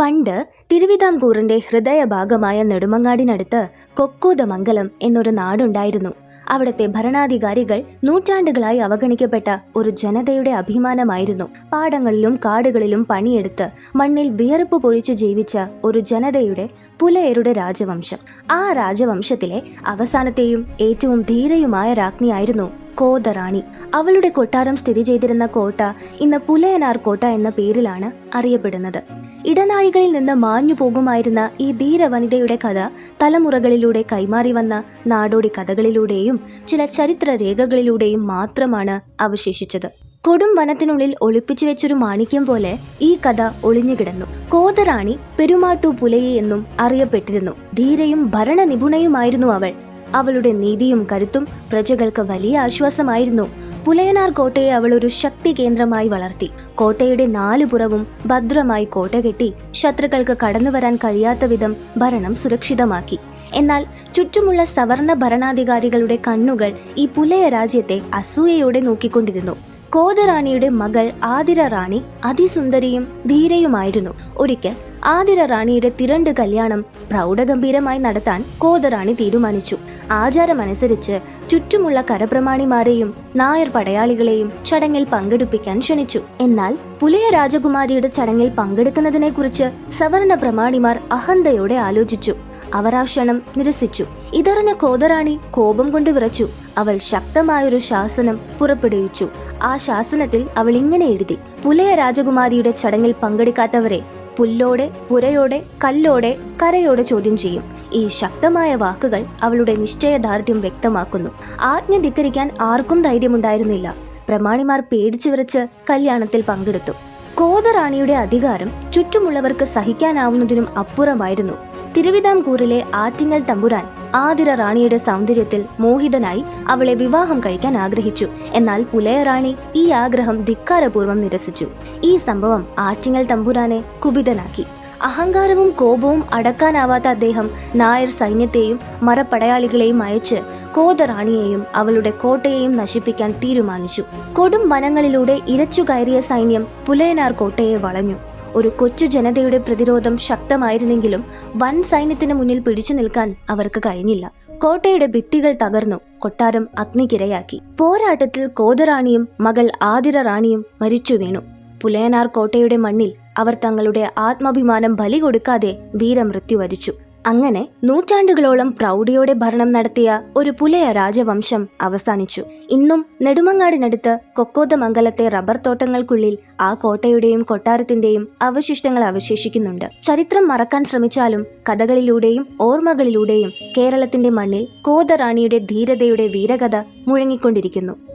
പണ്ട് തിരുവിതാംകൂറിന്റെ ഹൃദയഭാഗമായ നെടുമങ്ങാടിനടുത്ത് കൊക്കോദമംഗലം എന്നൊരു നാടുണ്ടായിരുന്നു. അവിടുത്തെ ഭരണാധികാരികൾ നൂറ്റാണ്ടുകളായി അവഗണിക്കപ്പെട്ട ഒരു ജനതയുടെ അഭിമാനമായിരുന്നു. പാടങ്ങളിലും കാടുകളിലും പണിയെടുത്ത് മണ്ണിൽ വിയർപ്പ് പൊഴിച്ച് ജീവിച്ച ഒരു ജനതയുടെ പുലയരുടെ രാജവംശം. ആ രാജവംശത്തിലെ അവസാനത്തെയും ഏറ്റവും ധീരയുമായ രാജ്ഞിയായിരുന്നു കോതറാണി. അവളുടെ കൊട്ടാരം സ്ഥിതി ചെയ്തിരുന്ന കോട്ട ഇന്ന് പുലയനാർ കോട്ട എന്ന പേരിലാണ് അറിയപ്പെടുന്നത്. ഇടനാഴികളിൽ നിന്ന് മാഞ്ഞു പോകുമായിരുന്ന ഈ ധീരവനിതയുടെ കഥ തലമുറകളിലൂടെ കൈമാറി വന്ന നാടോടി കഥകളിലൂടെയും ചില ചരിത്ര രേഖകളിലൂടെയും മാത്രമാണ് അവശേഷിച്ചത്. കൊടും വനത്തിനുള്ളിൽ ഒളിപ്പിച്ചു വെച്ചൊരു മാണിക്യം പോലെ ഈ കഥ ഒളിഞ്ഞുകിടന്നു കോതറാണി പെരുമാട്ടു പുലയി എന്നും അറിയപ്പെട്ടിരുന്നു. ധീരയും ഭരണനിപുണയുമായിരുന്നു അവൾ. അവളുടെ നീതിയും കരുത്തും പ്രജകൾക്ക് വലിയ ആശ്വാസമായിരുന്നു പുലയനാർ കോട്ടയെ അവൾ ഒരു ശക്തി കേന്ദ്രമായി വളർത്തി. കോട്ടയുടെ നാലു പുറവും ഭദ്രമായി കോട്ട കെട്ടി ശത്രുക്കൾക്ക് കടന്നു വരാൻ കഴിയാത്ത വിധം ഭരണം സുരക്ഷിതമാക്കി. എന്നാൽ ചുറ്റുമുള്ള സവർണ ഭരണാധികാരികളുടെ കണ്ണുകൾ ഈ പുലയ രാജ്യത്തെ അസൂയയോടെ നോക്കിക്കൊണ്ടിരുന്നു. കോതറാണിയുടെ മകൾ ആതിര റാണി അതിസുന്ദരിയും ധീരയുമായിരുന്നു. ഒരിക്കൽ ആതിര റാണിയുടെ തിരണ്ട് കല്യാണം പ്രൗഢഗംഭീരമായി നടത്താൻ കോതറാണി തീരുമാനിച്ചു. ആചാരമനുസരിച്ച് ചുറ്റുമുള്ള കരപ്രമാണിമാരെയും നായർ പടയാളികളെയും ചടങ്ങിൽ പങ്കെടുപ്പിക്കാൻ ക്ഷണിച്ചു. എന്നാൽ പുലയ രാജകുമാരിയുടെ ചടങ്ങിൽ പങ്കെടുക്കുന്നതിനെക്കുറിച്ച് സവർണ പ്രമാണിമാർ അഹന്തയോടെ ആലോചിച്ചു. അവർ ആ ക്ഷണം നിരസിച്ചു. ഇതറിഞ്ഞ കോതറാണി കോപം കൊണ്ട് വിറച്ചു. അവൾ ശക്തമായൊരു ശാസനം പുറപ്പെടുവിച്ചു. ആ ശാസനത്തിൽ അവൾ ഇങ്ങനെ എഴുതി. പുലയ രാജകുമാരിയുടെ ചടങ്ങിൽ പങ്കെടുക്കാത്തവരെ പുല്ലോടെ പുരയോടെ കല്ലോടെ കരയോടെ ചോദ്യം ചെയ്യും. ഈ ശക്തമായ വാക്കുകൾ അവളുടെ നിശ്ചയദാർഢ്യം വ്യക്തമാക്കുന്നു. ആജ്ഞ ധിക്കരിക്കാൻ ആർക്കും ധൈര്യമുണ്ടായിരുന്നില്ല. പ്രമാണിമാർ പേടിച്ചു വിറച്ച് കല്യാണത്തിൽ പങ്കെടുത്തു. കോതറാണിയുടെ അധികാരം ചുറ്റുമുള്ളവർക്ക് സഹിക്കാനാവുന്നതിനും അപ്പുറമായിരുന്നു. തിരുവിതാംകൂറിലെ ആറ്റിങ്ങൽ തമ്പുരാൻ ആതിര റാണിയുടെ സൗന്ദര്യത്തിൽ മോഹിതനായി അവളെ വിവാഹം കഴിക്കാൻ ആഗ്രഹിച്ചു. എന്നാൽ പുലയ റാണി ഈ ആഗ്രഹം ധിക്കാരപൂർവം നിരസിച്ചു. ഈ സംഭവം ആറ്റിങ്ങൽ തമ്പുരാനെ കുപിതനാക്കി. അഹങ്കാരവും കോപവും അടക്കാനാവാത്ത അദ്ദേഹം നായർ സൈന്യത്തെയും മരപ്പടയാളികളെയും അയച്ച് കോതറാണിയെയും അവളുടെ കോട്ടയെയും നശിപ്പിക്കാൻ തീരുമാനിച്ചു. കൊടും വനങ്ങളിലൂടെ ഇരച്ചു കയറിയ സൈന്യം പുലയനാർ കോട്ടയെ വളഞ്ഞു. ഒരു കൊച്ചു ജനതയുടെ പ്രതിരോധം ശക്തമായിരുന്നെങ്കിലും വൻ സൈന്യത്തിന് മുന്നിൽ പിടിച്ചു നിൽക്കാൻ അവർക്ക് കഴിഞ്ഞില്ല. കോട്ടയുടെ ഭിത്തികൾ തകർന്നു. കൊട്ടാരം അഗ്നിക്കിരയാക്കി. പോരാട്ടത്തിൽ കോതറാണിയും മകൾ ആതിര റാണിയും മരിച്ചു വീണു. പുലയനാർ കോട്ടയുടെ മണ്ണിൽ അവർ തങ്ങളുടെ ആത്മാഭിമാനം ബലി കൊടുക്കാതെ വീരമൃത്യു വരിച്ചു. അങ്ങനെ നൂറ്റാണ്ടുകളോളം പ്രൗഢിയോടെ ഭരണം നടത്തിയ ഒരു പുലയ രാജവംശം അവസാനിച്ചു. ഇന്നും നെടുമങ്ങാടിനടുത്ത് കൊക്കോതമംഗലത്തെ റബ്ബർ തോട്ടങ്ങൾക്കുള്ളിൽ ആ കോട്ടയുടെയും കൊട്ടാരത്തിന്റെയും അവശിഷ്ടങ്ങൾ അവശേഷിക്കുന്നുണ്ട്. ചരിത്രം മറക്കാൻ ശ്രമിച്ചാലും കഥകളിലൂടെയും ഓർമ്മകളിലൂടെയും കേരളത്തിന്റെ മണ്ണിൽ കോതറാണിയുടെ ധീരതയുടെ വീരകഥ മുഴങ്ങിക്കൊണ്ടിരിക്കുന്നു.